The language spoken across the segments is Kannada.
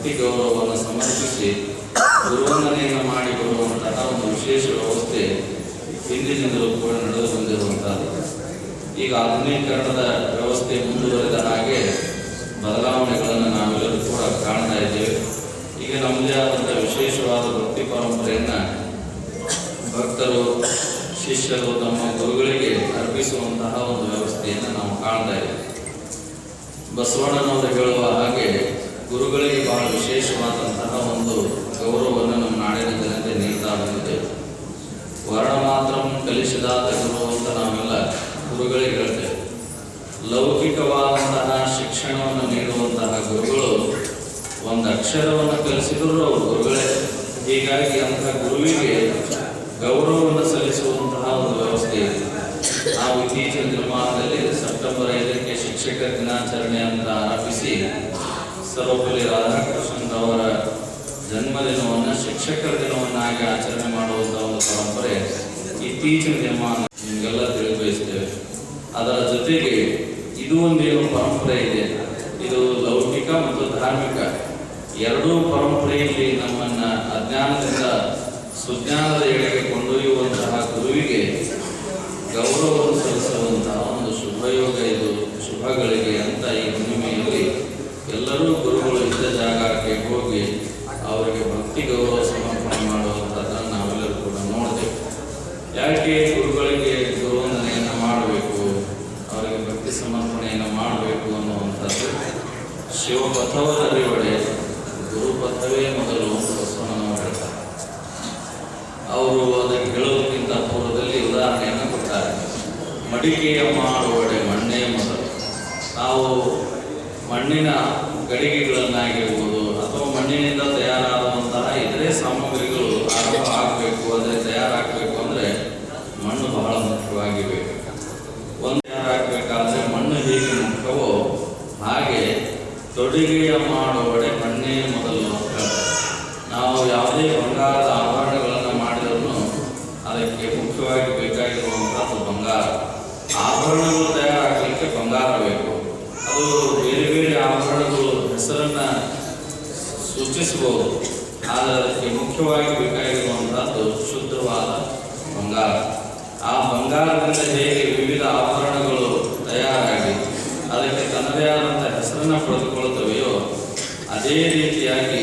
ಭಕ್ತಿ ಗೌರವವನ್ನು ಸಮರ್ಪಿಸಿ ಗುರುವಂದನೆಯನ್ನು ಮಾಡಿ ಬರುವಂತಹ ಒಂದು ವಿಶೇಷ ವ್ಯವಸ್ಥೆ ಹಿಂದಿನಿಂದಲೂ ಕೂಡ ನಡೆದು ಬಂದಿರುವಂಥದ್ದು. ಈಗ ಆಧುನೀಕರಣದ ವ್ಯವಸ್ಥೆ ಮುಂದುವರೆದ ಹಾಗೆ ಬದಲಾವಣೆಗಳನ್ನು ನಾವೆಲ್ಲರೂ ಕೂಡ ಕಾಣ್ತಾ ಇದ್ದೇವೆ. ಈಗ ನಮ್ಮದೇ ಆದಂಥ ವಿಶೇಷವಾದ ಭಕ್ತಿ ಪರಂಪರೆಯನ್ನು ಭಕ್ತರು, ಶಿಷ್ಯರು ತಮ್ಮ ಗುರುಗಳಿಗೆ ಅರ್ಪಿಸುವಂತಹ ಒಂದು ವ್ಯವಸ್ಥೆಯನ್ನು ನಾವು ಕಾಣ್ತಾ ಇದ್ದೇವೆ. ಬಸವಣ್ಣನವರು ಹೇಳುವ ಹಾಗೆ ಗುರುಗಳಿಗೆ ಬಹಳ ವಿಶೇಷವಾದಂತಹ ಒಂದು ಗೌರವವನ್ನು ನಮ್ಮ ನಾಡಿನ ಜನತೆ ನೀಡ್ತಾ ಬಂದಿದೆ. ವರ್ಣ ಮಾತ್ರ ಕಲಿಸಿದಾದ ಗುರು ಅಂತ ನಾವೆಲ್ಲ ಗುರುಗಳಿಗೆ ಹೇಳ್ತೇವೆ. ಲೌಕಿಕವಾದಂತಹ ಶಿಕ್ಷಣವನ್ನು ನೀಡುವಂತಹ ಗುರುಗಳು ಒಂದು ಅಕ್ಷರವನ್ನು ಕಲಿಸಿದರೂ ಗುರುಗಳೇ. ಹೀಗಾಗಿ ಅಂತಹ ಗುರುವಿಗೆ ಗೌರವವನ್ನು ಸಲ್ಲಿಸುವಂತಹ ಒಂದು ವ್ಯವಸ್ಥೆ ಇದೆ. ನಾವು ಇತ್ತೀಚಿನ ದಿನಮಾನದಲ್ಲಿ ಸೆಪ್ಟೆಂಬರ್ ಐದಕ್ಕೆ ಶಿಕ್ಷಕರ ದಿನಾಚರಣೆ ಅಂತ ಆರಂಭಿಸಿ ಸರ್ವಪಲ್ಲಿ ರಾಧಾಕೃಷ್ಣನ್ ಅವರ ಜನ್ಮದಿನವನ್ನು ಶಿಕ್ಷಕರ ದಿನವನ್ನಾಗಿ ಆಚರಣೆ ಮಾಡುವಂಥ ಒಂದು ಪರಂಪರೆ ಇತ್ತೀಚಿನ ದಿನಮಾನ ನಿಮಗೆಲ್ಲ ತಿಳಿಬಯಸ್ತೇವೆ ಅದರ ಜೊತೆಗೆ ಇದು ಒಂದೇನು ಪರಂಪರೆ ಇದೆ. ಇದು ಲೌಕಿಕ ಮತ್ತು ಧಾರ್ಮಿಕ ಎರಡೂ ಪರಂಪರೆಯಲ್ಲಿ ನಮ್ಮನ್ನ ಅಜ್ಞಾನದಿಂದ ಸುಜ್ಞಾನದ ಎಡೆಗೆ ಕೊಂಡೊಯ್ಯುವಂತಹ ಗುರುವಿಗೆ ಗೌರವವನ್ನು ಸಲ್ಲಿಸುವಂತಹ ಒಂದು ಶುಭಯೋಗ ಇದು, ಶುಭಗಳಿಗೆ ಅಂತ ಈ ಹುಣ್ಣಿಮೆಯಲ್ಲಿ ಎಲ್ಲರೂ ಗುರುಗಳು ಇದ್ದ ಜಾಗಕ್ಕೆ ಹೋಗಿ ಅವರಿಗೆ ಭಕ್ತಿ ಗೌರವ ಸಮರ್ಪಣೆ ಮಾಡುವಂಥದ್ದನ್ನು ನಾವೆಲ್ಲರೂ ಕೂಡ ನೋಡ್ತೇವೆ. ಯಾಕೆ ಗುರುಗಳಿಗೆ ಗುರುವಂದನೆಯನ್ನು ಮಾಡಬೇಕು? ಅವರಿಗೆ ಭಕ್ತಿ ಸಮರ್ಪಣೆಯನ್ನು ಮಾಡಬೇಕು ಅನ್ನುವಂಥದ್ದು ಶಿವಪಥವರಲ್ಲಿ ಒಡೆ ಗುರುಪಥವೇ ಮೊದಲು ಬಸವನನ್ನು ಅವರು ಅದಕ್ಕೆ ಹೇಳೋದಕ್ಕಿಂತ ಪೂರ್ವದಲ್ಲಿ ಉದಾಹರಣೆಯನ್ನು ಕೊಡ್ತಾರೆ. ಮಡಿಕೆಯ ಮಾಡುವಡೆ ಮಣ್ಣೇ ಮೊದಲು. ನಾವು ಮಣ್ಣಿನ ಗಡಿಗೆಗಳನ್ನಾಗಿರ್ಬೋದು ಅಥವಾ ಮಣ್ಣಿನಿಂದ ತಯಾರಾದಂತಹ ಇತರೆ ಸಾಮಗ್ರಿಗಳು ಆರಂಭ ಆಗಬೇಕು ಅಂದರೆ ತಯಾರಾಗಬೇಕು ಅಂದರೆ ಮಣ್ಣು ಬಹಳ ಮುಖ್ಯವಾಗಿವೆ. ಒಂದು ತಯಾರಾಗಬೇಕಾದ್ರೆ ಮಣ್ಣು ಹೇಗೆ ಮುಖ್ಯವೋ ಹಾಗೆ ತೊಡುಗೆಯ ಮಾಡುವಡೆ ಮಣ್ಣೇ ಮೊದಲು ಅಂತ ಹೇಳ್ತಾರೆ. ನಾವು ಯಾವುದೇ ಬಂಗಾರದ ಆಭರಣಗಳನ್ನು ಮಾಡಿದರೂ ಅದಕ್ಕೆ ಮುಖ್ಯವಾಗಿ ಬೇಕಾಗಿರುವಂಥದ್ದು ಬಂಗಾರ ಆಭರಣಗಳು ತಯಾರಾಗಲಿಕ್ಕೆ ಬಂಗಾರ ಬೇಕು ಅದು ಬೇರೆ ಬೇರೆ ಆಭರಣಗಳು ಹೆಸರನ್ನ ಸೂಚಿಸಬಹುದು ಆದರೆ ಅದಕ್ಕೆ ಮುಖ್ಯವಾಗಿ ಬೇಕಾಗಿರುವಂಥದ್ದು ಶುದ್ಧವಾದ ಬಂಗಾರ. ಆ ಬಂಗಾರದಿಂದ ಹೇಗೆ ವಿವಿಧ ಆಭರಣಗಳು ತಯಾರಾಗಿ ಅದಕ್ಕೆ ತನ್ನದೇ ಆದಂಥ ಹೆಸರನ್ನು ಪಡೆದುಕೊಳ್ಳುತ್ತವೆಯೋ, ಅದೇ ರೀತಿಯಾಗಿ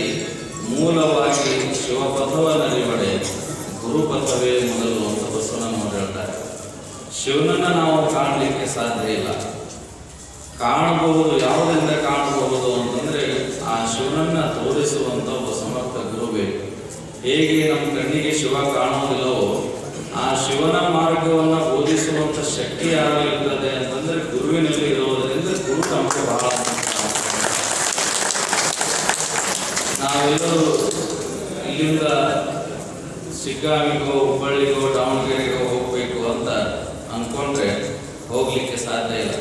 ಮೂಲವಾಗಿ ಶಿವಪಥವ ನರಿವಡೆ ಗುರುಪಥವೇ ಮೊದಲು ಅಂತ ಬಸವಣ್ಣನವರು ಹೇಳ್ತಾರೆ. ಶಿವನನ್ನು ನಾವು ಕಾಣಲಿಕ್ಕೆ ಸಾಧ್ಯ ಇಲ್ಲ. ಕಾಣಬಹುದು, ಯಾವುದರಿಂದ ಕಾಣಬಹುದು ಆ ಶಿವನನ್ನ ತೋರಿಸುವಂತ ಒಬ್ಬ ಸಮರ್ಥ ಗುರು ಬೇಕು ಹೇಗೆ ನಮ್ಮ ಕಣ್ಣಿಗೆ ಶಿವ ಕಾಣೋದಿಲ್ಲವೋ ಆ ಶಿವನ ಮಾರ್ಗವನ್ನ ಬೋಧಿಸುವಂತ ಶಕ್ತಿ ಯಾರು ಇರ್ತದೆ ಅಂತಂದ್ರೆ ಗುರುವಿನಲ್ಲಿ ಇರುವುದರಿಂದ ಗುರು ನಮಗೆ ಬಹಳ. ನಾವೆಲ್ಲರೂ ಇಲ್ಲಿಂದ ಸಿಕ್ಕಾಮಿಗೋ, ಹುಬ್ಬಳ್ಳಿಗೋ, ದಾವಣಗೆರೆಗೋ ಹೋಗ್ಬೇಕು ಅಂತ ಅನ್ಕೊಂಡ್ರೆ ಹೋಗ್ಲಿಕ್ಕೆ ಸಾಧ್ಯ ಇಲ್ಲ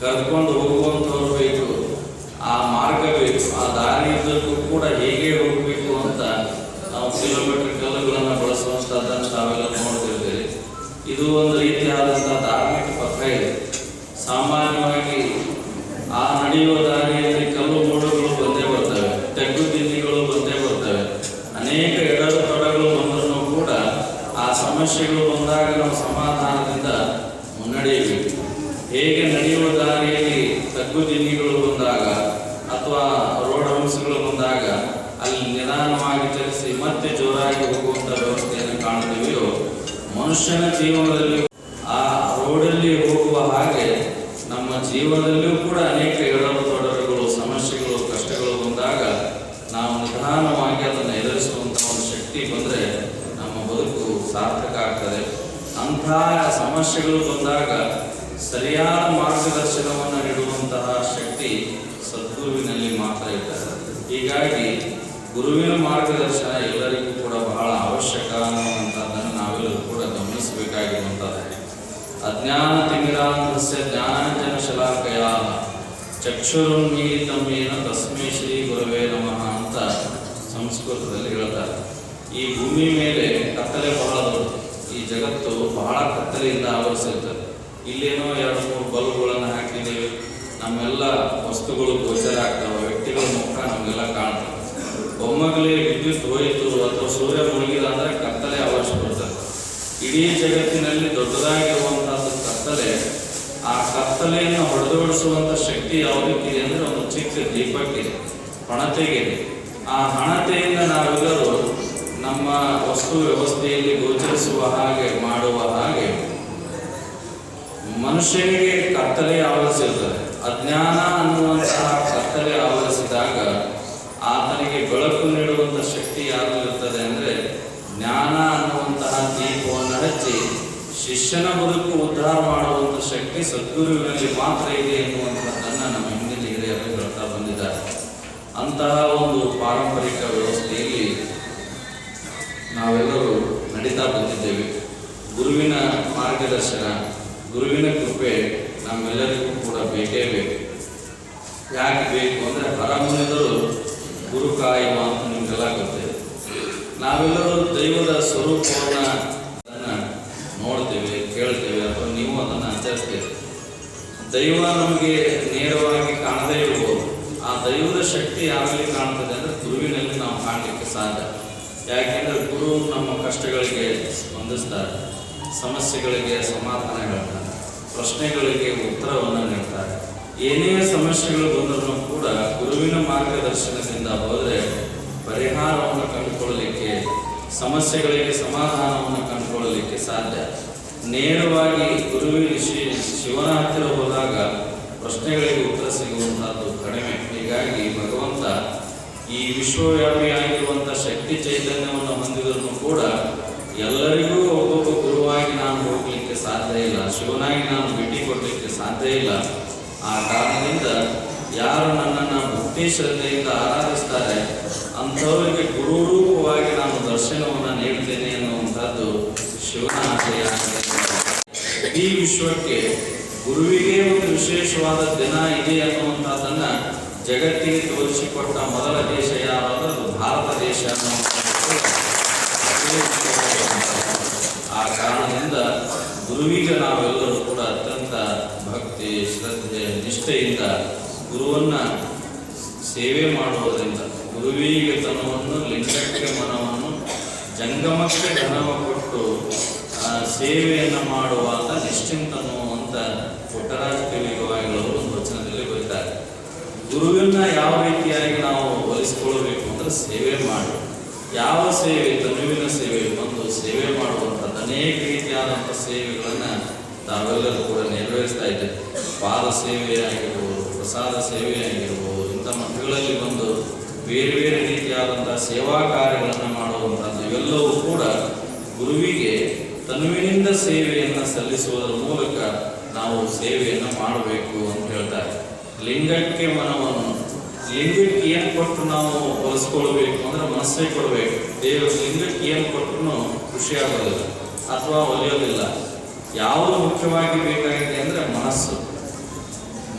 ಕರ್ಕೊಂಡು ಹೋಗುವಂಥವ್ರು ಬೇಕು ಆ ಮಾರ್ಗ ಆ ದಾರಿ ಇದ್ದಕ್ಕೂ ಕೂಡ ಹೇಗೆ ಹೋಗಬೇಕು ಅಂತ ನಾವು ಕಿಲೋಮೀಟರ್ ಕಲ್ಲುಗಳನ್ನು ಬಳಸುವಂಥದ್ದನ್ನು ನಾವೆಲ್ಲ ನೋಡ್ತಿರ್ತೇವೆ ಇದು ಒಂದು ರೀತಿಯಾದಂಥ ಧಾರ್ಮಿಕ ಪಕ್ಕ ಇದೆ. ಸಾಮಾನ್ಯವಾಗಿ ಆ ನಡೆಯುವ ದಾರಿಯಲ್ಲಿ ಕಲ್ಲು ಮೂಡುಗಳು ಬಂದೇ ಬರ್ತವೆ ತೆಗ್ಗು ತಿಂಡಿಗಳು ಬಂದೇ ಬರ್ತವೆ ಅನೇಕ ಎಡರು ತೊಡಗಳು ಬಂದರೂ ಕೂಡ ಆ ಸಮಸ್ಯೆಗಳು ಬಂದಾಗ ನಾವು ಸಮಾಧಾನದಿಂದ ಮುನ್ನಡೆಯಬೇಕು ಹೇಗೆ ನಡೆಯುವ ದಾರಿಯಲ್ಲಿ ತಗ್ಗು ದಿನ್ನಿಗಳು ಬಂದಾಗ ಅಥವಾ ರೋಡ್ ಹಂಸಗಳು ಬಂದಾಗ ಅಲ್ಲಿ ನಿಧಾನವಾಗಿ ಚಲಿಸಿ ಮತ್ತೆ ಜೋರಾಗಿ ಹೋಗುವಂಥ ವ್ಯವಸ್ಥೆಯನ್ನು ಕಾಣುತ್ತೇವೆಯೋ, ಮನುಷ್ಯನ ಜೀವನದಲ್ಲಿ ಆ ರೋಡಲ್ಲಿ ಹೋಗುವ ಹಾಗೆ ನಮ್ಮ ಜೀವನದಲ್ಲಿಯೂ ಕೂಡ ಅನೇಕ ಎಡರು ತೊಡರುಗಳು ಸಮಸ್ಯೆಗಳು, ಕಷ್ಟಗಳು ಬಂದಾಗ ನಾವು ನಿಧಾನವಾಗಿ ಅದನ್ನು ಎದುರಿಸುವಂತಹ ಒಂದು ಶಕ್ತಿ ಬಂದರೆ ನಮ್ಮ ಬದುಕು ಸಾರ್ಥಕ ಆಗ್ತದೆ. ಅಂತಹ ಸಮಸ್ಯೆಗಳು ಬಂದಾಗ ಸರಿಯಾದ ಮಾರ್ಗದರ್ಶನವನ್ನು ನೀಡುವಂತಹ ಶಕ್ತಿ ಸದ್ಗುರುವಿನಲ್ಲಿ ಮಾತ್ರ ಇದ್ದಾರೆ ಹೀಗಾಗಿ ಗುರುವಿನ ಮಾರ್ಗದರ್ಶನ ಎಲ್ಲರಿಗೂ ಕೂಡ ಬಹಳ ಅವಶ್ಯಕ ಅನ್ನುವಂಥದ್ದನ್ನು ನಾವೆಲ್ಲರೂ ಕೂಡ ಗಮನಿಸಬೇಕಾಗಿರುವಂಥದ್ದು ತಿಮಿರಾಂಧಸ್ಯ ಜ್ಞಾನಾಂಜನ ಶಲಾಕಯ ಚಕ್ಷುರುನ್ಮೀಲಿತಮೇನ ತಸ್ಮೈ ಶ್ರೀ ಗುರುವೇ ನಮಃ ಅಂತ ಸಂಸ್ಕೃತದಲ್ಲಿ ಹೇಳ್ತಾರೆ. ಈ ಭೂಮಿ ಮೇಲೆ ಕತ್ತಲೆ ಬಹಳ ದೊಡ್ಡದು. ಈ ಜಗತ್ತು ಬಹಳ ಕತ್ತಲೆಯಿಂದ ಆವರಿಸಿರ್ತದೆ. ಇಲ್ಲೇನೋ ಎರಡು ಮೂರು ಬಲ್ಬ್ಗಳನ್ನು ಹಾಕಿದ್ದೇವೆ. ನಮ್ಮೆಲ್ಲ ವಸ್ತುಗಳು ಗೋಚರ ಆಗ್ತವೆ. ವ್ಯಕ್ತಿಗಳ ಮುಖ ನಮಗೆಲ್ಲ ಕಾಣ್ತವೆ ಒಮ್ಮಗಲೇ ವಿದ್ಯುತ್ ಹೋಯಿತು ಅಥವಾ ಸೂರ್ಯ ಮುಳುಗಿದ ಅಂದರೆ ಕತ್ತಲೆ ಆವರಿಸ್ಬಿಡ್ತದೆ. ಇಡೀ ಜಗತ್ತಿನಲ್ಲಿ ದೊಡ್ಡದಾಗಿರುವಂತಹದ್ದು ಕತ್ತಲೆ, ಆ ಕತ್ತಲೆಯನ್ನು ಹೊಡೆದೋಡಿಸುವಂತ ಶಕ್ತಿ ಯಾವುದಕ್ಕಿದೆ ಅಂದ್ರೆ ಒಂದು ಚಿಕ್ಕ ದೀಪಕ್ಕೆ, ಹಣತೆಗೆ. ಆ ಹಣತೆಯಿಂದ ನಾವೆಲ್ಲರೂ ನಮ್ಮ ವಸ್ತು ವ್ಯವಸ್ಥೆಯಲ್ಲಿ ಗೋಚರಿಸುವ ಹಾಗೆ ಮಾಡುವ ಹಾಗೆ ಮನುಷ್ಯನಿಗೆ ಕತ್ತಲೆ ಆವರಿಸಿರ್ತದೆ ಅಜ್ಞಾನ ಅನ್ನುವಂತಹ ಕತ್ತಲೆ ಆವರಿಸಿದಾಗ ಆತನಿಗೆ ಬೆಳಕು ನೀಡುವಂತ ಶಕ್ತಿ ಯಾರು ಇರ್ತದೆ ಅಂದ್ರೆ ಶಿಷ್ಯನ ಬದುಕು ಉದ್ಧಾರ ಮಾಡುವಂತ ಶಕ್ತಿ ಸದ್ಗುರುವಿನಲ್ಲಿ ಮಾತ್ರ ಇದೆ ಎನ್ನುವಂಥದ್ದನ್ನು ನಮ್ಮ ಹಿಂದಿನ ಹಿರಿಯರು ಹೇಳ್ತಾ ಬಂದಿದ್ದಾರೆ. ಅಂತಹ ಒಂದು ಪಾರಂಪರಿಕ ವ್ಯವಸ್ಥೆಯಲ್ಲಿ ನಾವೆಲ್ಲರೂ ನಡೀತಾ ಬಂದಿದ್ದೇವೆ. ಗುರುವಿನ ಮಾರ್ಗದರ್ಶನ, ಗುರುವಿನ ಕೃಪೆ ನಮ್ಮೆಲ್ಲರಿಗೂ ಕೂಡ ಬೇಕೇ ಬೇಕು. ಯಾಕೆ ಬೇಕು ಅಂದರೆ ಹೊರಮುನಿದರು ಗುರು ಕಾಯುವ ಅಂತ ನಿಮಗೆಲ್ಲ ಗೊತ್ತಿದೆ ನಾವೆಲ್ಲರೂ ದೈವದ ಸ್ವರೂಪವನ್ನು ದೈವ ನಮಗೆ ನೇರವಾಗಿ ಕಾಣದೇ ಇರಬಹುದು ಆ ದೈವದ ಶಕ್ತಿ ಯಾರಲ್ಲಿ ಕಾಣ್ತದೆ ಅಂದರೆ ಗುರುವಿನಲ್ಲಿ ನಾವು ಕಾಣಲಿಕ್ಕೆ ಸಾಧ್ಯ. ಯಾಕೆಂದರೆ ಗುರು ನಮ್ಮ ಕಷ್ಟಗಳಿಗೆ ಸ್ಪಂದಿಸ್ತಾರೆ, ಸಮಸ್ಯೆಗಳಿಗೆ ಸಮಾಧಾನ ಪ್ರಶ್ನೆಗಳಿಗೆ ಉತ್ತರವನ್ನು ನೀಡ್ತಾರೆ. ಏನೇ ಸಮಸ್ಯೆಗಳು ಬಂದರೂ ಕೂಡ ಗುರುವಿನ ಮಾರ್ಗದರ್ಶನದಿಂದ ಹೋದರೆ ಪರಿಹಾರವನ್ನು ಕಂಡುಕೊಳ್ಳಲಿಕ್ಕೆ, ಸಮಸ್ಯೆಗಳಿಗೆ ಸಮಾಧಾನವನ್ನು ಕಂಡುಕೊಳ್ಳಲಿಕ್ಕೆ ಸಾಧ್ಯ. ನೇರವಾಗಿ ಗುರುವಿನ ಶಿ ಶಿವನ ಹತ್ತಿರ ಹೋದಾಗ ಪ್ರಶ್ನೆಗಳಿಗೆ ಉತ್ತರ ಸಿಗುವಂತಹದ್ದು ಕಡಿಮೆ. ಹೀಗಾಗಿ ಭಗವಂತ ಈ ವಿಶ್ವವ್ಯಾಪಿಯಾಗಿರುವಂಥ ಶಕ್ತಿ ಚೈತನ್ಯವನ್ನು ಹೊಂದಿದ್ರು ಕೂಡ ಎಲ್ಲರಿಗೂ ಒಬ್ಬೊಬ್ಬ ಗುರುವಾಗಿ ನಾನು ಹೋಗಲಿಕ್ಕೆ ಸಾಧ್ಯ ಇಲ್ಲ, ಶಿವನಾಗಿ ನಾನು ಭೇಟಿ ಕೊಡಲಿಕ್ಕೆ ಸಾಧ್ಯ ಇಲ್ಲ. ಆ ಕಾರಣದಿಂದ ಯಾರು ನನ್ನನ್ನು ಭಕ್ತಿ ಶ್ರದ್ಧೆಯಿಂದ ಆರಾಧಿಸ್ತಾರೆ, ಅಂಥವರಿಗೆ ಗುರುರೂಪವಾಗಿ ನಾನು ದರ್ಶನವನ್ನು ನೀಡ್ತೇನೆ ಅನ್ನುವಂಥದ್ದು ಶಿವನ ಈ ವಿಶ್ವಕ್ಕೆ ಗುರುವಿಗೆ ಒಂದು ವಿಶೇಷವಾದ ದಿನ ಇದೆ ಅನ್ನುವಂಥದ್ದನ್ನು ಜಗತ್ತಿಗೆ ತೋರಿಸಿಕೊಟ್ಟ ಮೊದಲ ದೇಶ ಯಾವಾದರೂ ಭಾರತ ದೇಶ ಆ ಕಾರಣದಿಂದ ಗುರುವಿಗೆ ನಾವೆಲ್ಲರೂ ಕೂಡ ಅತ್ಯಂತ ಭಕ್ತಿ, ಶ್ರದ್ಧೆ, ನಿಷ್ಠೆಯಿಂದ ಗುರುವನ್ನು ಸೇವೆ ಮಾಡುವುದರಿಂದ ಗುರುವಿಗೆ ತನವನ್ನು ಲಿಂಗಕ್ಕೆ ಮನವನ್ನು ಜಂಗಮಕ್ಕೆ ಧನವ ಕೊಟ್ಟು ಸೇವೆಯನ್ನು ಮಾಡುವಾಗ ನಿಶ್ಚಿಂತನು ಅಂತ ಪುಟ್ಟರಾಜ ಕವಿಗವಾಗಿಗಳು ಒಂದು ವಚನದಲ್ಲಿ ಬರೀತಾರೆ. ಗುರುವಿನ ಯಾವ ರೀತಿಯಾಗಿ ನಾವು ಒಲಿಸಿಕೊಳ್ಳಬೇಕು ಅಂತ ಸೇವೆ ಮಾಡಿ. ಯಾವ ಸೇವೆ, ತನುವಿನ ಸೇವೆ, ಒಂದು ಸೇವೆ ಮಾಡುವಂಥದ್ದು, ಅನೇಕ ರೀತಿಯಾದಂಥ ಸೇವೆಗಳನ್ನು ತಾವೆಲ್ಲರೂ ಕೂಡ ನೆರವೇರಿಸ್ತಾ ಇದ್ದೇವೆ. ಪಾದ ಸೇವೆ ಆಗಿರ್ಬೋದು, ಪ್ರಸಾದ ಸೇವೆ ಆಗಿರ್ಬೋದು, ಇಂಥ ಮಠಗಳಲ್ಲಿ ಬಂದು ಬೇರೆ ಬೇರೆ ರೀತಿಯಾದಂಥ ಸೇವಾ ಕಾರ್ಯಗಳನ್ನು ಮಾಡುವಂಥದ್ದು ಇವೆಲ್ಲವೂ ಕೂಡ ಗುರುವಿಗೆ ತನುವಿನಿಂದ ಸೇವೆಯನ್ನು ಸಲ್ಲಿಸುವುದರ ಮೂಲಕ ನಾವು ಸೇವೆಯನ್ನು ಮಾಡಬೇಕು ಅಂತ ಹೇಳ್ತಾರೆ. ಲಿಂಗಕ್ಕೆ ಮನವನ್ನು, ಲಿಂಗಕ್ಕೆ ಏನು ಕೊಟ್ಟು ನಾವು ಹೊಲಿಸ್ಕೊಳ್ಬೇಕು ಅಂದ್ರೆ ಮನಸ್ಸೇ ಕೊಡಬೇಕು. ದೇವರು ಲಿಂಗಕ್ಕೆ ಏನು ಕೊಟ್ಟರು ಖುಷಿ ಆಗೋದಿಲ್ಲ ಅಥವಾ ಒಲಿಯೋದಿಲ್ಲ. ಯಾವುದು ಮುಖ್ಯವಾಗಿ ಬೇಕಾಗಿದೆ ಅಂದರೆ ಮನಸ್ಸು.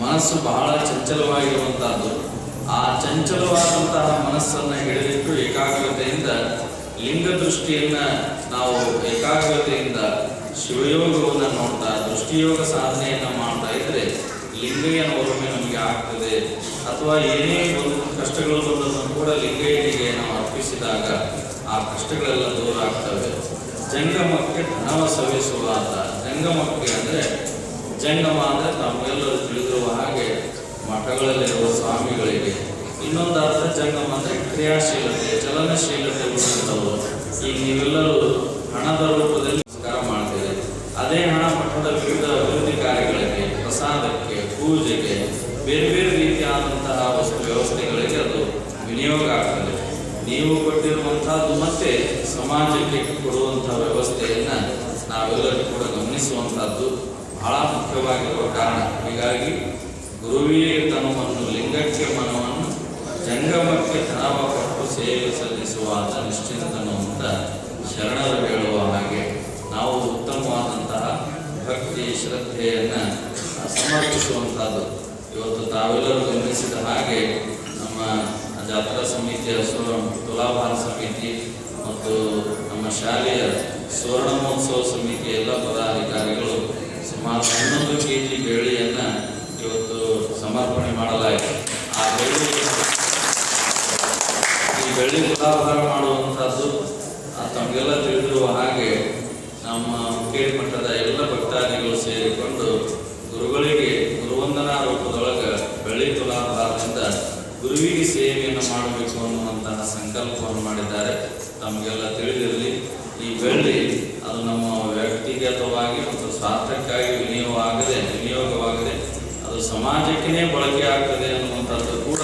ಮನಸ್ಸು ಬಹಳ ಚಂಚಲವಾಗಿರುವಂತಹದ್ದು. ಆ ಚಂಚಲವಾದಂತಹ ಮನಸ್ಸನ್ನು ಹಿಡಿದಿಟ್ಟು ಏಕಾಗ್ರತೆಯಿಂದ ಲಿಂಗ ದೃಷ್ಟಿಯನ್ನ ನಾವು ಏಕಾಗ್ರತೆಯಿಂದ ಶಿವಯೋಗವನ್ನು ನೋಡ್ತಾ, ದೃಷ್ಟಿಯೋಗ ಸಾಧನೆಯನ್ನು ಮಾಡ್ತಾ ಇದ್ರೆ ಲಿಂಗಯ್ಯನ ಒಲಮೆ ನಮಗೆ ಆಗ್ತದೆ. ಅಥವಾ ಏನೇ ಒಂದು ಕಷ್ಟಗಳು ಬಂದದನ್ನು ಕೂಡ ಲಿಂಗಯ್ಯನಿಗೆ ನಾವು ಅರ್ಪಿಸಿದಾಗ ಆ ಕಷ್ಟಗಳೆಲ್ಲ ದೂರ ಆಗ್ತವೆ. ಜಂಗಮಕ್ಕೆ ಧನವ ಸವಿಸುವ ಅಂತ ಜಂಗಮಕ್ಕೆ ಅಂದರೆ ಜಂಗಮ ಅಂದರೆ ತಮಗೆಲ್ಲರೂ ತಿಳಿದಿರುವ ಹಾಗೆ ಮಠಗಳಲ್ಲಿರುವ ಸ್ವಾಮಿಗಳಿಗೆ. ಇನ್ನೊಂದು ಅರ್ಥ ಜಂಗಮ ಅಂದರೆ ಕ್ರಿಯಾಶೀಲತೆ, ಚಲನಶೀಲತೆ ಈಗ ನೀವೆಲ್ಲರೂ ಹಣದ ರೂಪದಲ್ಲಿ ನಮಸ್ಕಾರ ಮಾಡ್ತೀರಿ. ಅದೇ ಹಣ ಮಠದ ವಿವಿಧ ಅಭಿವೃದ್ಧಿ ಕಾರ್ಯಗಳಿಗೆ, ಪ್ರಸಾದಕ್ಕೆ, ಪೂಜೆಗೆ, ಬೇರೆ ಬೇರೆ ರೀತಿಯಾದಂತಹ ವಸ್ತು ವ್ಯವಸ್ಥೆಗಳಿಗೆ ಅದು ವಿನಿಯೋಗ ಆಗ್ತದೆ. ನೀವು ಕೊಟ್ಟಿರುವಂತಹದ್ದು ಮತ್ತೆ ಸಮಾಜಕ್ಕೆ ಕೊಡುವಂತಹ ವ್ಯವಸ್ಥೆಯನ್ನ ನಾವೆಲ್ಲರೂ ಕೂಡ ಗಮನಿಸುವಂತಹದ್ದು ಬಹಳ ಮುಖ್ಯವಾಗಿರುವ ಕಾರಣ. ಹೀಗಾಗಿ ಗುರುವಿಗೆ ತನವನ್ನು, ಲಿಂಗಕ್ಕೆ ಮನವನ್ನು ಜಂಗಮಕ್ಕೆ ನಾಮ ಕೊಟ್ಟು ಸೇವೆ ಸಲ್ಲಿಸುವ ನಿಶ್ಚಿಂತನು ಅಂತ ಶರಣರು ಹೇಳುವ ಹಾಗೆ ನಾವು ಉತ್ತಮವಾದಂತಹ ಭಕ್ತಿ ಶ್ರದ್ಧೆಯನ್ನು ಸಮರ್ಪಿಸುವಂತಹದ್ದು. ಇವತ್ತು ತಾವೆಲ್ಲರೂ ಗಮನಿಸಿದ ಹಾಗೆ ನಮ್ಮ ಜಾತ್ರಾ ಸಮಿತಿಯ ಸುವರ್ಣ ತುಲಾಭಾರ ಸಮಿತಿ ಮತ್ತು ನಮ್ಮ ಶಾಲೆಯ ಸುವರ್ಣ ಮಹೋತ್ಸವ ಸಮಿತಿ ಎಲ್ಲ ಪದಾಧಿಕಾರಿಗಳು ಸುಮಾರು ಹನ್ನೊಂದು ಕೆ ಜಿ ಬೇಳೆಯನ್ನು ಇವತ್ತು ಸಮರ್ಪಣೆ ಮಾಡಲಾಯಿತು ಆ ಈ ಬೆಳ್ಳಿ ಕುಲಾಭಾರ ಮಾಡುವಂಥದ್ದು ತಮಗೆಲ್ಲ ತಿಳಿದಿರುವ ಹಾಗೆ ನಮ್ಮ ಹುಕ್ಕೇರಿ ಮಠದ ಎಲ್ಲ ಭಕ್ತಾದಿಗಳು ಸೇರಿಕೊಂಡು ಗುರುಗಳಿಗೆ ಗುರುವಂದನಾ ರೂಪದೊಳಗೆ ಬೆಳ್ಳಿ ತುಲಾಭಾರದಿಂದ ಗುರುವಿಗೆ ಸೇವೆಯನ್ನು ಮಾಡಬೇಕು ಅನ್ನುವಂತಹ ಸಂಕಲ್ಪವನ್ನು ಮಾಡಿದ್ದಾರೆ. ತಮಗೆಲ್ಲ ತಿಳಿದಿರಲಿ, ಈ ಬೆಳ್ಳಿ ಅದು ನಮ್ಮ ವ್ಯಕ್ತಿಗತವಾಗಿ ಮತ್ತು ಸ್ವಾರ್ಥಕ್ಕಾಗಿ ವಿನಿಯೋಗ ಆಗದೆ ವಿನಿಯೋಗವಾಗದೆ ಅದು ಸಮಾಜಕ್ಕೇ ಬಳಕೆ ಆಗ್ತದೆ ಅನ್ನುವಂಥದ್ದು ಕೂಡ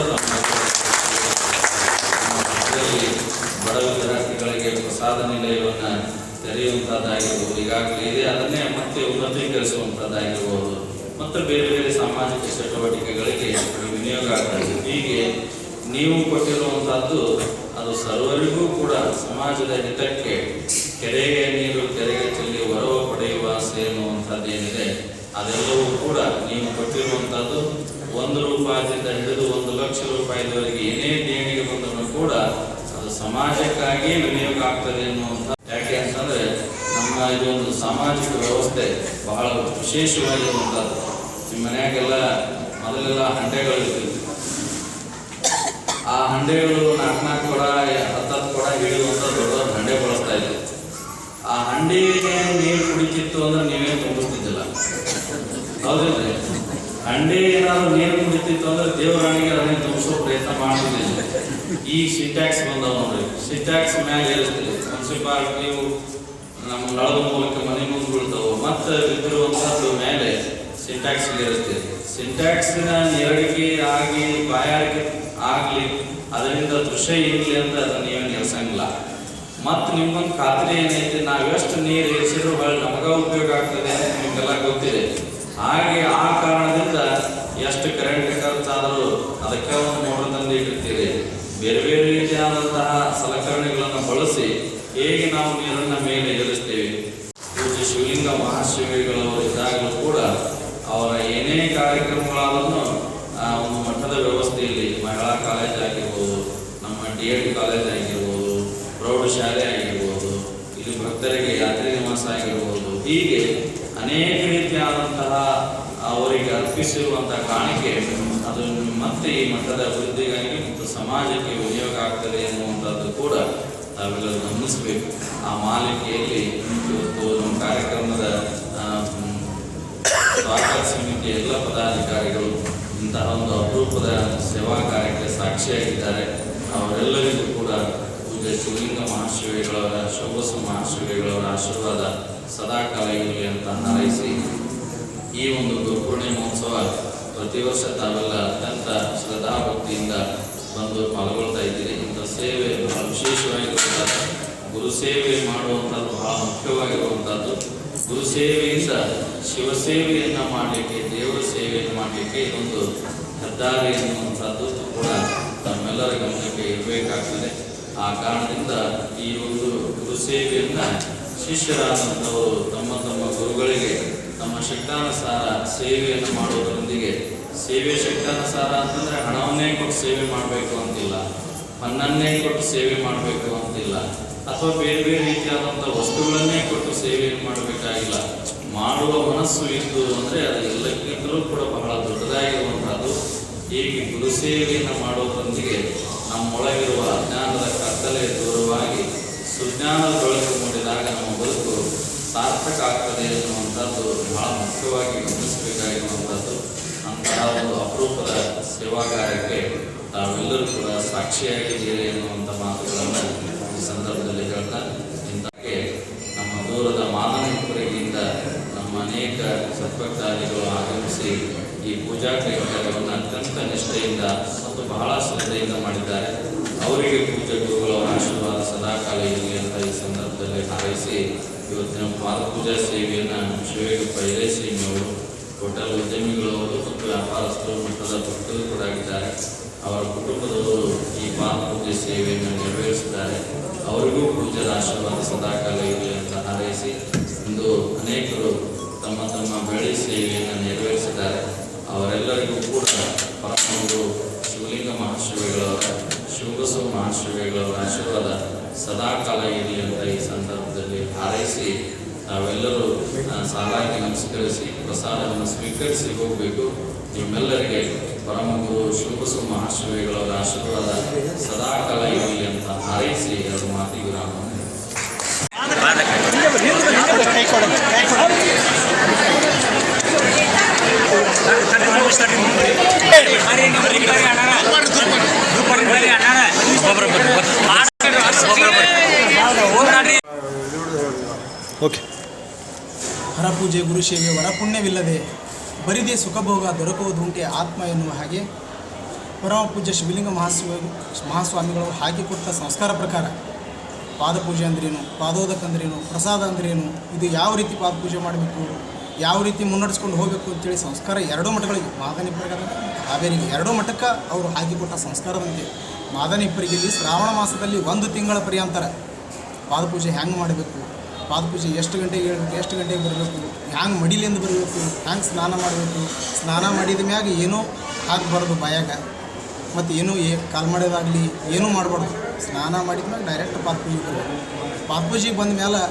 ಪ್ರಸಾದ ನಿಲಯವನ್ನು ತೆರೆಯುವಂಥದ್ದಾಗಿರ್ಬೋದು ಈಗಾಗಲೇ ಇದೆ. ಅದನ್ನೇ ಮತ್ತೆ ಉನ್ನತೀಕರಿಸುವಂಥದ್ದಾಗಿರ್ಬೋದು ಮತ್ತು ಬೇರೆ ಬೇರೆ ಸಾಮಾಜಿಕ ಚಟುವಟಿಕೆಗಳಿಗೆ ವಿನಿಯೋಗ ಆಗ್ತದೆ. ಹೀಗೆ ನೀವು ಕೊಟ್ಟಿರುವಂಥದ್ದು ಅದು ಸರ್ವರಿಗೂ ಕೂಡ ಸಮಾಜದ ಹಿತಕ್ಕೆ ಕೆರೆಗೆ ನೀರು, ಕೆರೆಗೆ ಚೆಲ್ಲಿ ಹೊರವ ಪಡೆಯುವ ಆಸೆ ಅನ್ನುವಂಥದ್ದೇನಿದೆ ಅದೆಲ್ಲವೂ ಕೂಡ ನೀವು ಕೊಟ್ಟಿರುವಂಥದ್ದು ಒಂದು ರೂಪಾಯಿಯಿಂದ ಹಿಡಿದು ಒಂದು ಲಕ್ಷ ರೂಪಾಯಿದವರೆಗೆ ಏನೇ ದೇಣಿಗೆ ಬಂದರೂ ಕೂಡ ಸಮಾಜಕ್ಕಾಗಿ ವಿನಿಯೋಗ ಆಗ್ತದೆ ಅನ್ನುವಂಥ ಯಾಕೆ ಅಂತಂದ್ರೆ ನಮ್ಮ ಇದೊಂದು ಸಾಮಾಜಿಕ ವ್ಯವಸ್ಥೆ ಬಹಳ ವಿಶೇಷವಾಗಿರುವಂಥದ್ದು. ನಿಮ್ಮ ಮನೆಯಾಗೆಲ್ಲ ಮೊದಲೆಲ್ಲ ಹಂಡೆಗಳು ಇರ್ತಿದ್ವು ಆ ಹಂಡೆಗಳು ನಾಲ್ಕು ನಾಲ್ಕು ಕೊಡ ಹತ್ತತ್ತು ಕೊಡ ಹಿಡಿಯುವಂಥ ದೊಡ್ಡ ದೊಡ್ಡ ಹಂಡೆ ಬಳಸ್ತಾ ಇದ್ದೆ ಆ ಹಂಡೆಗೆ ನೀರು ಕುಡಿತಿತ್ತು ಅಂದ್ರೆ ನೀವೇ ತುಂಬಿಸ್ತಿದ್ದಿಲ್ಲ. ಹೌದಿಲ್ರಿ? ಹಂಡೆ ಏನಾದ್ರು ನೀರು ಕುಡಿತಿತ್ತು ಅಂದ್ರೆ ದೇವರಾಣಿಗೆ ಅದನ್ನ ತುಂಬಿಸೋ ಪ್ರಯತ್ನ ಮಾಡ್ತಿದ್ದಿಲ್ಲ ಈ ಸಿಟ್ಯಾಕ್ಸ್ ಬಂದವ ನೋಡ್ರಿ. ಸಿಟ್ಯಾಕ್ಸ್ ಮ್ಯಾಗ ಮುನ್ಸಿಪಾಲ್ ಮುನ್ಸಿಪಾಲಿಟಿ ನಮ್ಮ ನಳದ ಮೂಲಕ ಮನೆ ಮುಂದೆ ಬೀಳ್ತಾವ, ಮತ್ತೆ ಬಿದ್ದಿರುವಂಥದ್ದು ಮೇಲೆ ಸಿಂಟ್ಯಾಕ್ಸ್ ಏರಿಸ್ತೀವಿ. ಸಿಂಟ್ಯಾಕ್ಸಿನ ಎರಡಿಕೆ ಆಗಿ, ಬಾಯಾರಿಕೆ ಆಗಲಿ, ಅದರಿಂದ ದೃಶ್ಯ ಇರಲಿ ಅಂತ ಅದನ್ನ ಏನು ನಿಲ್ಸಂಗಿಲ್ಲ ಮತ್ತು ನಿಮ್ಮೊಂದು ಖಾತ್ರಿ ಏನೈತಿ? ನಾವು ಎಷ್ಟು ನೀರು ಇರಿಸಿದ್ರು ಹೊಳ್ಳಿ ನಮಗ ಉಪಯೋಗ ಆಗ್ತದೆ ಅಂತ ನಿಮಗೆಲ್ಲ ಗೊತ್ತಿದೆ. ಹಾಗೆ ಆ ಕಾರಣದಿಂದ ಎಷ್ಟು ಕರೆಂಟ್ ಖರ್ಚಾದರೂ ಅದಕ್ಕೆ ಒಂದು ಮೋಟರ್ ತಂದು ಇಟ್ಟಿರ್ತೀರಿ. ಬೇರೆ ಬೇರೆ ರೀತಿಯಾದಂತಹ ಸಲಕರಣೆಗಳನ್ನು ಬಳಸಿ ಹೇಗೆ ನಾವು ನೀರನ್ನು ಮೇಲೆ ಎದುರಿಸ್ತೇವೆ ಪೂಜ್ಯ ಶಿವಲಿಂಗ ಮಹಾಶಿವಿಗಳವರು ಇದ್ದಾಗಲೂ ಕೂಡ ಅವರ ಏನೇ ಕಾರ್ಯಕ್ರಮಗಳಾದರೂ ಒಂದು ಮಠದ ವ್ಯವಸ್ಥೆಯಲ್ಲಿ ಮಹಿಳಾ ಕಾಲೇಜ್ ಆಗಿರ್ಬೋದು, ನಮ್ಮ ಡಿ ಎಡ್ ಕಾಲೇಜ್ ಆಗಿರ್ಬೋದು, ಪ್ರೌಢಶಾಲೆ ಆಗಿರ್ಬೋದು, ಇಲ್ಲಿ ಭಕ್ತರಿಗೆ ಯಾತ್ರಿ ನಿವಾಸ ಆಗಿರ್ಬೋದು, ಹೀಗೆ ಅನೇಕ ರೀತಿಯಾದಂತಹ ಅವರಿಗೆ ಅರ್ಪಿಸಿರುವಂತಹ ಕಾಣಿಕೆ ಅದು ಮತ್ತೆ ಈ ಮಠದ ಅಭಿವೃದ್ಧಿಗಾಗಿ ಮತ್ತು ಸಮಾಜಕ್ಕೆ ವಿನಿಯೋಗ ಆಗ್ತದೆ ಎನ್ನುವಂಥದ್ದು ಕೂಡ ನಾವೆಲ್ಲರೂ ಗಮನಿಸಬೇಕು. ಆ ಮಾಲಿಕೆಯಲ್ಲಿ ಇವತ್ತು ನಮ್ಮ ಕಾರ್ಯಕ್ರಮದ ಸ್ವಾಗತ ಸಮಿತಿಯ ಎಲ್ಲ ಪದಾಧಿಕಾರಿಗಳು ಇಂತಹ ಒಂದು ಅಪರೂಪದ ಸೇವಾ ಕಾರ್ಯಕ್ಕೆ ಸಾಕ್ಷಿಯಾಗಿದ್ದಾರೆ. ಅವರೆಲ್ಲರಿಗೂ ಕೂಡ ಪೂಜ್ಯ ಶಿವಲಿಂಗ ಮಹಾಶಿವಿಗಳವರ ಶೋಭಸ ಮಹಾಶಿವಿಗಳವರ ಆಶೀರ್ವಾದ ಸದಾ ಕಾಲ ಇರಲಿ ಅಂತ ಹಾರೈಸಿ, ಈ ಒಂದು ಗುರುಪೂರ್ಣಿ ಮಹೋತ್ಸವ ಪ್ರತಿ ವರ್ಷ ತಾವೆಲ್ಲ ಅತ್ಯಂತ ಶ್ರದ್ಧಾ ಭಕ್ತಿಯಿಂದ ಬಂದು ಪಾಲ್ಗೊಳ್ತಾ ಇದ್ದೀರಿ. ಇಂಥ ಸೇವೆ ಬಹಳ ವಿಶೇಷವಾಗಿರುವಂಥದ್ದು ಗುರು ಸೇವೆ ಮಾಡುವಂಥದ್ದು ಬಹಳ ಮುಖ್ಯವಾಗಿರುವಂಥದ್ದು. ಗುರು ಸೇವೆಯಿಂದ ಶಿವ ಸೇವೆಯನ್ನು ಮಾಡಲಿಕ್ಕೆ, ದೇವರ ಸೇವೆಯನ್ನು ಮಾಡಲಿಕ್ಕೆ ಇದೊಂದು ಹೆದ್ದಾರಿ ಎನ್ನುವಂಥದ್ದು ಕೂಡ ತಮ್ಮೆಲ್ಲರ ಗಮನಕ್ಕೆ ಇರಬೇಕಾಗ್ತದೆ. ಆ ಕಾರಣದಿಂದ ಈ ಒಂದು ಗುರು ಸೇವೆಯನ್ನು ಶಿಷ್ಯರಾದಂಥವರು ತಮ್ಮ ತಮ್ಮ ಗುರುಗಳಿಗೆ ತಮ್ಮ ಶಕ್ತಾನುಸಾರ ಸೇವೆಯನ್ನು ಮಾಡುವುದರೊಂದಿಗೆ, ಸೇವೆ ಶಕ್ತಾನುಸಾರ ಅಂತಂದರೆ ಹಣವನ್ನೇ ಕೊಟ್ಟು ಸೇವೆ ಮಾಡಬೇಕು ಅಂತಿಲ್ಲ, ಹಣ್ಣನ್ನೇ ಕೊಟ್ಟು ಸೇವೆ ಮಾಡಬೇಕು ಅಂತಿಲ್ಲ, ಅಥವಾ ಬೇರೆ ಬೇರೆ ರೀತಿಯಾದಂಥ ವಸ್ತುಗಳನ್ನೇ ಕೊಟ್ಟು ಸೇವೆಯನ್ನು ಮಾಡಬೇಕಾಗಿಲ್ಲ. ಮಾಡುವ ಮನಸ್ಸು ಇತ್ತು ಅಂದರೆ ಅದು ಎಲ್ಲಕ್ಕಿಂತಲೂ ಕೂಡ ಬಹಳ ದೊಡ್ಡದಾಗಿರುವಂಥದ್ದು. ಹೀಗೆ ಗುರು ಸೇವೆಯನ್ನು ಮಾಡೋದರೊಂದಿಗೆ ನಮ್ಮೊಳಗಿರುವ ಅಜ್ಞಾನದ ಕತ್ತಲೆ ದೂರವಾಗಿ ಸುಜ್ಞಾನದ ಬೆಳಕು ಮೂಡಿದಾಗ ನಮ್ಮ ಬದುಕು ಸಾರ್ಥಕ ಆಗ್ತದೆ ಎನ್ನುವಂಥದ್ದು ಬಹಳ ಮುಖ್ಯವಾಗಿ ಗಮನಿಸಬೇಕಾಗಿರುವಂಥದ್ದು. ಅಂತಹ ಒಂದು ಅಪರೂಪದ ಸೇವಾ ಕಾರ್ಯಕ್ಕೆ ತಾವೆಲ್ಲರೂ ಕೂಡ ಸಾಕ್ಷಿಯಾಗಿದ್ದೀರಿ ಎನ್ನುವಂಥ ಮಾತುಗಳನ್ನು ಈ ಸಂದರ್ಭದಲ್ಲಿ ಹೇಳ್ತಾ ಇಂಥಕ್ಕೆ ನಮ್ಮ ದೂರದ ಮಾನವಿಕರಿಗಿಂತ ನಮ್ಮ ಅನೇಕ ಸತ್ಪಕ್ತಾದಿಗಳು ಆಗಮಿಸಿ ಈ ಪೂಜಾ ಕೈಂಕರ್ಯವನ್ನು ಅತ್ಯಂತ ನಿಷ್ಠೆಯಿಂದ ಮತ್ತು ಬಹಳ ಶ್ರದ್ಧೆಯಿಂದ ಮಾಡಿದ್ದಾರೆ. ಅವರಿಗೆ ಪೂಜೆ ಗುರುಗಳವರ ಆಶೀರ್ವಾದ ಸದಾಕಾಲ ಇರಲಿ ಅಂತ ಈ ಸಂದರ್ಭದಲ್ಲಿ ಹಾರೈಸಿ, ಇವತ್ತಿನ ಪಾದಪೂಜಾ ಸೇವೆಯನ್ನು ಶಿವಯೋಗಪ್ಪ ಅವರು ಹೋಟೆಲ್ ಉದ್ಯಮಿಗಳವರು ಮತ್ತು ವ್ಯಾಪಾರಸ್ಥರು ಮಟ್ಟದ ಭಕ್ತರು ಕೂಡ ಆಗಿದ್ದಾರೆ. ಅವರ ಕುಟುಂಬದವರು ಈ ಪಾದಪೂಜೆ ಸೇವೆಯನ್ನು ನೆರವೇರಿಸಿದ್ದಾರೆ. ಅವರಿಗೂ ಪೂಜೆದ ಆಶೀರ್ವಾದ ಸದಾಕಾಲ ಇರಲಿ ಅಂತ ಹಾರೈಸಿ, ಇಂದು ಅನೇಕರು ತಮ್ಮ ತಮ್ಮ ಬೆಳೆ ಸೇವೆಯನ್ನು ನೆರವೇರಿಸಿದ್ದಾರೆ. ಅವರೆಲ್ಲರಿಗೂ ಕೂಡ ಪರಮಗುರು ಶಿವಲಿಂಗ ಮಹಾಶಿವಿಗಳವರ ಶಿವಬಸವ ಮಹಾಶಿವಿಗಳವರ ಆಶೀರ್ವಾದ ಸದಾಕಾಲ ಇರಲಿ ಅಂತ ಈ ಸಂದರ್ಭದಲ್ಲಿ ಹಾರೈಸಿ ನಾವೆಲ್ಲರೂ ಸಾಲಾಗಿ ನಮಸ್ಕರಿಸಿ, ಪ್ರಸಾದವನ್ನು ಸ್ವೀಕರಿಸಿ ಹೋಗಬೇಕು. ನಿಮ್ಮೆಲ್ಲರಿಗೆ ಪರಮಗುರು, ಶಿವಬಸವ ಮಹಾಶಿವಿಗಳವರ ಆಶೀರ್ವಾದ ಸದಾಕಾಲ ಇರಲಿ ಅಂತ ಹಾರೈಸಿ ಎರಡು ಮಾತಿಗೆ ರಾಮ ಓಕೆ. ಹರಪೂಜೆ ಗುರುಶೇವೆ ವರಪುಣ್ಯವಿಲ್ಲದೆ ಬರಿದೇ ಸುಖಭೋಗ ದೊರಕುವುದುಂಟೆ ಆತ್ಮ ಎನ್ನುವ ಹಾಗೆ ಪರಮ ಪೂಜ್ಯ ಶಿವಲಿಂಗ ಮಹಾಸ್ವ, ಮಹಾಸ್ವಾಮಿಗಳು ಹಾಕಿಕೊಟ್ಟ ಸಂಸ್ಕಾರ ಪ್ರಕಾರ ಪಾದಪೂಜೆ ಅಂದ್ರೇನು, ಪಾದೋದಕ ಅಂದ್ರೇನು, ಪ್ರಸಾದ ಅಂದ್ರೇನು, ಇದು ಯಾವ ರೀತಿ ಪಾದಪೂಜೆ ಮಾಡಬೇಕು? ಯಾವ ರೀತಿ ಮುನ್ನಡೆಸ್ಕೊಂಡು ಹೋಗಬೇಕು ಅಂತೇಳಿ ಸಂಸ್ಕಾರ ಎರಡೂ ಮಠಗಳಿಗೆ ಮಾದನಿಪ್ಪರಿಗೆ ಹಾವೇರಿಗೆ ಎರಡೂ ಮಠಕ್ಕೆ ಅವರು ಹಾಕಿಕೊಟ್ಟ ಸಂಸ್ಕಾರದಂತೆ ಮಾದನಿಪ್ಪರಿಗೆಲ್ಲಿ ಶ್ರಾವಣ ಮಾಸದಲ್ಲಿ ಒಂದು ತಿಂಗಳ ಪರ್ಯಂತರ ಪಾದಪೂಜೆ ಹ್ಯಾಂಗೆ ಮಾಡಬೇಕು? ಪಾದಪೂಜೆ ಎಷ್ಟು ಗಂಟೆಗೆ ಹೇಳ್ಬೇಕು, ಎಷ್ಟು ಗಂಟೆಗೆ ಬರಬೇಕು? ಹ್ಯಾಂಗೆ ಮಡಿಲಿಂದ ಬರಬೇಕು? ಹ್ಯಾಂಗೆ ಸ್ನಾನ ಮಾಡಬೇಕು? ಸ್ನಾನ ಮಾಡಿದ ಮ್ಯಾಗ ಏನೂ ಹಾಕಬಾರ್ದು ಬಾಯಾಗ. ಮತ್ತು ಏನೂ ಏ ಕಾಲು ಮಾಡೋದಾಗಲಿ ಏನೂ ಮಾಡಬಾರ್ದು. ಸ್ನಾನ ಮಾಡಿದ ಮ್ಯಾಗ ಡೈರೆಕ್ಟ್ ಪಾದಪೂಜೆ ಬರಬೇಕು. ಪಾದಪೂಜೆಗೆ ಬಂದ ಮೇಲೆ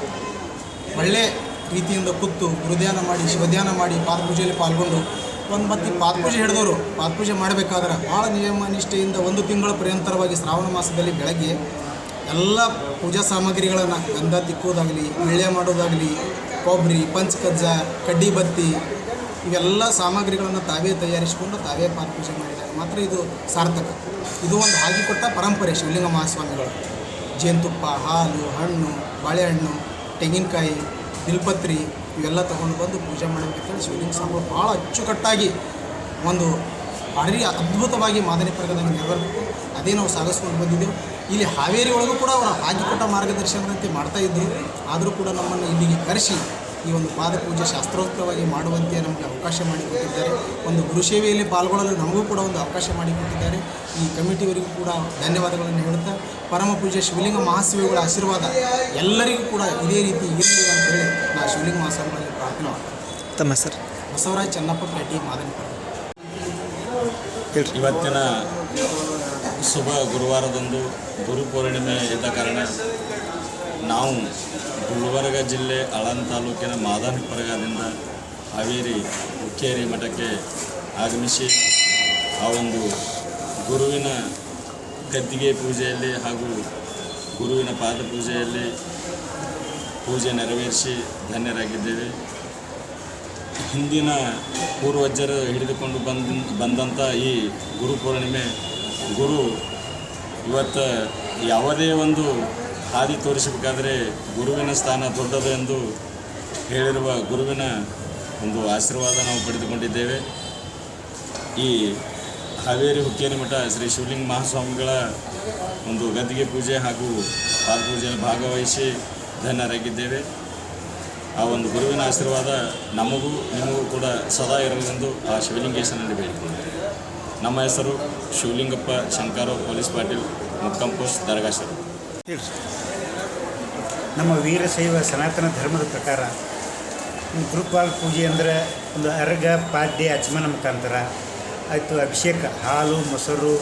ಒಳ್ಳೆ ರೀತಿಯಿಂದ ಕೂತು ಗುರುಧ್ಯಾನ ಮಾಡಿ, ಶಿವಧ್ಯಾನ ಮಾಡಿ, ಪಾದಪೂಜೆಯಲ್ಲಿ ಪಾಲ್ಗೊಂಡು ಒಂದು ಮತ್ತು ಪಾದಪೂಜೆ ಹಿಡಿದವರು. ಪಾದಪೂಜೆ ಮಾಡಬೇಕಾದ್ರೆ ಭಾಳ ನಿಯಮ ನಿಷ್ಠೆಯಿಂದ ಒಂದು ತಿಂಗಳ ಪರ್ಯಂತರವಾಗಿ ಶ್ರಾವಣ ಮಾಸದಲ್ಲಿ ಬೆಳಗ್ಗೆ ಎಲ್ಲ ಪೂಜಾ ಸಾಮಗ್ರಿಗಳನ್ನು ಗಂಧ ತಿಕ್ಕೋದಾಗಲಿ ವಿಳ್ಯ ಮಾಡೋದಾಗಲಿ, ಕೊಬ್ಬರಿ, ಪಂಚಕಜ್ಜ, ಕಡ್ಡಿ ಬತ್ತಿ ಇವೆಲ್ಲ ಸಾಮಗ್ರಿಗಳನ್ನು ತಾವೇ ತಯಾರಿಸಿಕೊಂಡು ತಾವೇ ಪಾದಪೂಜೆ ಮಾಡಿದಾಗ ಮಾತ್ರ ಇದು ಸಾರ್ಥಕ. ಇದು ಒಂದು ಹಾಕಿಕೊಟ್ಟ ಪರಂಪರೆ ಶಿವಲಿಂಗ ಮಹಾಸ್ವಾಮಿಗಳು ಜೇನುತುಪ್ಪ, ಹಾಲು, ಹಣ್ಣು, ಬಾಳೆಹಣ್ಣು, ತೆಂಗಿನಕಾಯಿ ಬಿಲ್ಪತ್ರಿ ಇವೆಲ್ಲ ತೊಗೊಂಡು ಬಂದು ಪೂಜೆ ಮಾಡಬೇಕಂತೇಳಿ ಶಿವಲಿಂಗ ಸ್ವಾಮಿಗಳು ಭಾಳ ಅಚ್ಚುಕಟ್ಟಾಗಿ ಒಂದು ಭಾರಿ ಅದ್ಭುತವಾಗಿ ಮಾದರಿ ಪ್ರಗತಿಯನ್ನು ನೆರವೇರಬೇಕು ಅದೇ ನಾವು ಸಾಗಿಸ್ಕೊಂಡು ಬಂದಿದ್ದೆವು. ಇಲ್ಲಿ ಹಾವೇರಿ ಒಳಗೂ ಕೂಡ ಅವರ ಹಾಕಿಕೊಟ್ಟ ಮಾರ್ಗದರ್ಶನದಂತೆ ಮಾಡ್ತಾ ಇದ್ದರು. ಆದರೂ ಕೂಡ ನಮ್ಮನ್ನು ಇಲ್ಲಿಗೆ ಕರೆಸಿ ಈ ಒಂದು ಪಾದಪೂಜೆ ಶಾಸ್ತ್ರೋಕ್ತವಾಗಿ ಮಾಡುವಂತೆ ನಮಗೆ ಅವಕಾಶ ಮಾಡಿಕೊಟ್ಟಿದ್ದಾರೆ. ಒಂದು ಗುರುಸೇವೆಯಲ್ಲಿ ಪಾಲ್ಗೊಳ್ಳಲು ನಮಗೂ ಕೂಡ ಒಂದು ಅವಕಾಶ ಮಾಡಿಕೊಟ್ಟಿದ್ದಾರೆ. ಈ ಕಮಿಟಿಯವರಿಗೂ ಕೂಡ ಧನ್ಯವಾದಗಳನ್ನು ಹೇಳುತ್ತಾ ಪರಮ ಪೂಜೆ ಶಿವಲಿಂಗ ಮಹಾಶಿವಗಳ ಆಶೀರ್ವಾದ ಎಲ್ಲರಿಗೂ ಕೂಡ ಇದೇ ರೀತಿ ಇರಲಿ ಅಂತ ಹೇಳಿ ನಾ ಶಿವಲಿಂಗ ಮಹಾಸ್ವಾಮಿಗಳಲ್ಲಿ ಪ್ರಾರ್ಥನೆ ಮಾಡ್ತೀನಿ. ತಮ್ಮ ಹೆಸರು? ಬಸವರಾಜ್ ಚನ್ನಪ್ಪ ಪೇಟೆ ಮಾದನಿಪುರ. ಇವತ್ತಿನ ಶುಭ ಗುರುವಾರದಂದು ಗುರು ಪೂರ್ಣಿಮೆ ಇದ್ದ ಕಾರಣ ನಾವು ಗುಲ್ಬರ್ಗ ಜಿಲ್ಲೆ ಅಳನ್ ತಾಲೂಕಿನ ಮಾದಾನಿಪುರದಿಂದ ಹಾವೇರಿ, ಹುಕ್ಕೇರಿ ಮಠಕ್ಕೆ ಆಗಮಿಸಿ ಆ ಒಂದು ಗುರುವಿನ ಗದ್ದಿಗೆ ಪೂಜೆಯಲ್ಲಿ ಹಾಗೂ ಗುರುವಿನ ಪಾದ ಪೂಜೆಯಲ್ಲಿ ಪೂಜೆ ನೆರವೇರಿಸಿ ಧನ್ಯರಾಗಿದ್ದೇವೆ. ಹಿಂದಿನ ಪೂರ್ವಜರು ಹಿಡಿದುಕೊಂಡು ಬಂದ ಬಂದಂಥ ಈ ಗುರು ಪೂರ್ಣಿಮೆ, ಗುರು ಇವತ್ತು ಯಾವುದೇ ಒಂದು ಹಾದಿ ತೋರಿಸಬೇಕಾದ್ರೆ ಗುರುವಿನ ಸ್ಥಾನ ದೊಡ್ಡದು ಎಂದು ಹೇಳಿರುವ ಗುರುವಿನ ಒಂದು ಆಶೀರ್ವಾದ ನಾವು ಪಡೆದುಕೊಂಡಿದ್ದೇವೆ. ಈ ಹಾವೇರಿ ಹುಕ್ಕೇರಿ ಮಠ ಶ್ರೀ ಶಿವಲಿಂಗ ಮಹಾಸ್ವಾಮಿಗಳ ಒಂದು ಗದ್ದಿಗೆ ಪೂಜೆ ಹಾಗೂ ಪಾದಪೂಜೆಯಲ್ಲಿ ಭಾಗವಹಿಸಿ ಧನ್ಯರಾಗಿದ್ದೇವೆ. ಆ ಒಂದು ಗುರುವಿನ ಆಶೀರ್ವಾದ ನಮಗೂ, ನಿಮಗೂ ಕೂಡ ಸದಾ ಇರಲೆಂದು ಆ ಶಿವಲಿಂಗೇಶನಲ್ಲಿ ಬೇಡಿಕೊಂಡಿದ್ದೇವೆ ನಮ್ಮ ಹೆಸರು ಶಿವಲಿಂಗಪ್ಪ ಶಂಕರ ಪೊಲೀಸ್ ಪಾಟೀಲ್ ಮತ್ತು ಕಂಪೋಸ್ಟ್ ದರ್ಗಾಶರು. ನಮ್ಮ ವೀರಶೈವ ಸನಾತನ ಧರ್ಮದ ಪ್ರಕಾರ ಗುರುಪಾಲ್ ಪೂಜೆ ಅಂದರೆ ಒಂದು ಅರ್ಗ ಪಾದ್ಯ ಅಜ್ಮನ ಮುಖಾಂತರ. ಆಯಿತು, ಅಭಿಷೇಕ, ಹಾಲು, ಮೊಸರು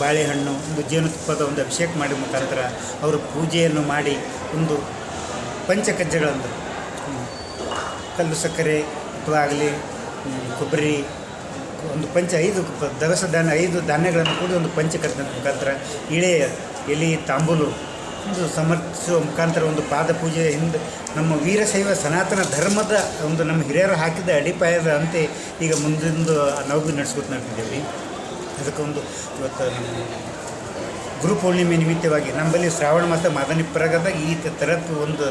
ಬಾಳೆಹಣ್ಣು, ಒಂದು ಜೇನುತುಪ್ಪದ ಒಂದು ಅಭಿಷೇಕ ಮಾಡಿ ಮುಖಾಂತರ ಅವರು ಪೂಜೆಯನ್ನು ಮಾಡಿ ಒಂದು ಪಂಚಕಜ್ಜಗಳಂದು. ಕಲ್ಲು ಸಕ್ಕರೆ ಅಥವಾ ಆಗಲಿ ಕೊಬ್ಬರಿ, ಒಂದು ಪಂಚ ಐದು, ದವಸ ಧಾನ್ಯ ಐದು ಧಾನ್ಯಗಳನ್ನು ಕೂಡ ಒಂದು ಪಂಚಕಜ್ಜದ ಮುಖಾಂತರ. ಇಳೆ ಎಲೆ, ತಾಂಬೂಲು, ಒಂದು ಸಮರ್ಥಿಸುವ ಮುಖಾಂತರ ಒಂದು ಪಾದ ಪೂಜೆ ಹಿಂದೆ ನಮ್ಮ ವೀರಶೈವ ಸನಾತನ ಧರ್ಮದ ಒಂದು ನಮ್ಮ ಹಿರಿಯರು ಹಾಕಿದ ಅಡಿಪಾಯದ ಅಂತೆ ಈಗ ಮುಂದಿಂದು ನಾವು ಭೀ ನಡ್ಸ್ಕೊತ ನಡ್ತಿದ್ದೇವೆ ಅದಕ್ಕೊಂದು ಇವತ್ತು ಗುರು ಪೂರ್ಣಿಮೆ ನಿಮಿತ್ತವಾಗಿ ನಮ್ಮಲ್ಲಿ ಶ್ರಾವಣ ಮಾಸ ಮಾದನಿ ಪ್ರಗದಾಗ ಈ ಥರದ್ದು ಒಂದು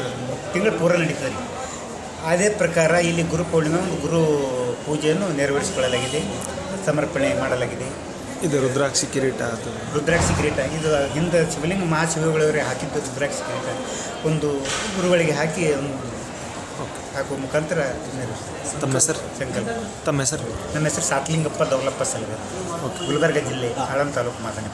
ತಿಂಗಳು ಪೂರ ನಡೀತದೆ. ಅದೇ ಪ್ರಕಾರ ಇಲ್ಲಿ ಗುರು ಪೂರ್ಣಿಮೆ ಒಂದು ಗುರು ಪೂಜೆಯನ್ನು ನೆರವೇರಿಸಿಕೊಳ್ಳಲಾಗಿದೆ, ಸಮರ್ಪಣೆ ಮಾಡಲಾಗಿದೆ. ಇದು ರುದ್ರಾಕ್ಷಿ ಕಿರೀಟ ಅದು. ರುದ್ರಾಕ್ಷಿ ಕಿರೀಟ. ಇದು ಹಿಂದೆ ಶಿವಲಿಂಗ ಮಹಾಶಿವಗಳವರೇ ಹಾಕಿದ್ದು ರುದ್ರಾಕ್ಷಿ ಕಿರೀಟ. ಒಂದು ಗುರುಗಳಿಗೆ ಹಾಕಿ ಒಂದು ಹಾಕುವ ಮುಖಾಂತರ. ತಮ್ಮ ಹೆಸರು? ಶಂಕರ್. ತಮ್ಮ ಹೆಸರು? ನನ್ನ ಹೆಸರು ಸಾತ್ಲಿಂಗಪ್ಪ ದೌಲಪ್ಪ ಸಲಗ ಗುಲ್ಬರ್ಗ ಜಿಲ್ಲೆ ಆಳಂ ತಾಲೂಕು ಮಾದನಿ